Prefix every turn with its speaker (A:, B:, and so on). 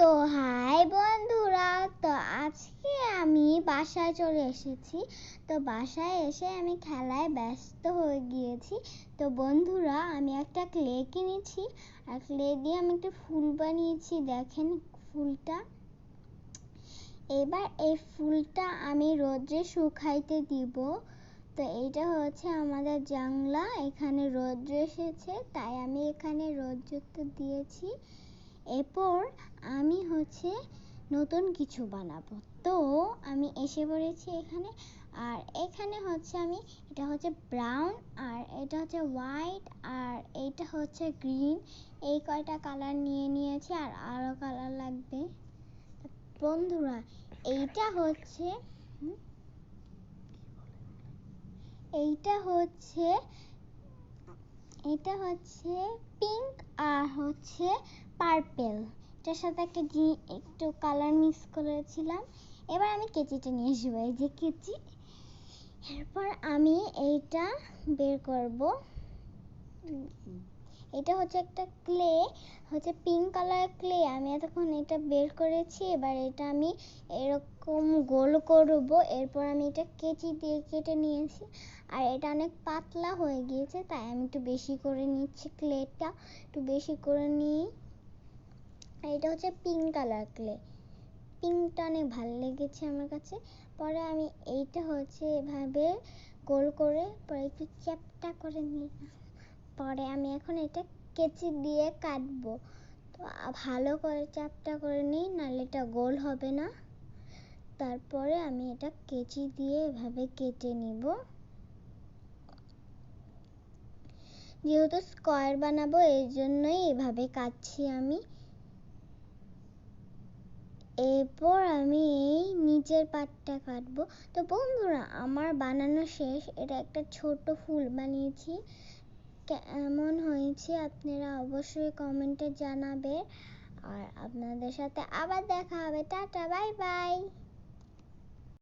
A: তো হাই বন্ধুরা, তো আজকে আমি বাসায় চলে এসেছি। তো বাসায় এসে আমি খেলায় ব্যস্ত হয়ে গিয়েছি। তো বন্ধুরা, আমি একটা ক্লে কিনেছি। আর ক্লে দিয়ে আমি একটা ফুল বানিয়েছি, দেখেন ফুলটা। এবার এই ফুলটা আমি রোদ্রে শুকাইতে দিব। তো এইটা হচ্ছে আমাদের জানলা এখানে রৌদ্র এসেছে, তাই আমি এখানে রৌদ্রটা দিয়েছি। এরপর আমি হচ্ছে নতুন কিছু বানাবো। তো আমি এসে পড়েছি এখানে। আর এখানে হচ্ছে আমি, এটা হচ্ছে ব্রাউন আর এটা হচ্ছে হোয়াইট আর এইটা হচ্ছে গ্রিন এই কয়টা কালার নিয়ে নিয়েছি, আর আরও কালার লাগবে। বন্ধুরা, এইটা হচ্ছে এইটা হচ্ছে, এটা হচ্ছে পিঙ্ক আর হচ্ছে পার্পেল। এটার সাথে একটা একটু কালার মিক্স করেছিলাম। এবার আমি কেচিটা নিয়ে আসব, এই যে কেচি। এরপর আমি এইটা বের করব। এটা হচ্ছে একটা ক্লে হচ্ছে পিঙ্ক কালার ক্লে আমি এতক্ষণ এটা বের করেছি, এবার এটা আমি এরকম গোল করব। এরপর আমি এটা কেচি দিয়ে কেটে নিয়েছি। আর এটা অনেক পাতলা হয়ে গিয়েছে, তাই আমি একটু বেশি করে নিচ্ছি ক্লেটা একটু বেশি করে নিই। এটা হচ্ছে পিঙ্ক কালার ক্লে পিঙ্কটা অনেক ভালো লেগেছে আমার কাছে। পরে আমি এইটা হচ্ছে এভাবে গোল করে, পরে একটু চ্যাপটা করে নিই পরে আমি এখন এটা কেচি দিয়ে কাটবো। তো ভালো করে চ্যাপটা করে নিই, নাহলে এটা গোল হবে না। তারপরে আমি এটা কেচি দিয়ে এভাবে কেটে নিব। যেহেতু স্কোয়ার বানাবো এই জন্যই এভাবে কাটছি আমি। এরপর আমি এই নিচের পাটটা কাটবো। তো বন্ধুরা, আমার বানানো শেষ। এটা একটা ছোট ফুল বানিয়েছি। কেমন হয়েছে আপনারা অবশ্যই কমেন্টে জানাবে আর আপনাদের সাথে আবার দেখা হবে। Tata, bye bye.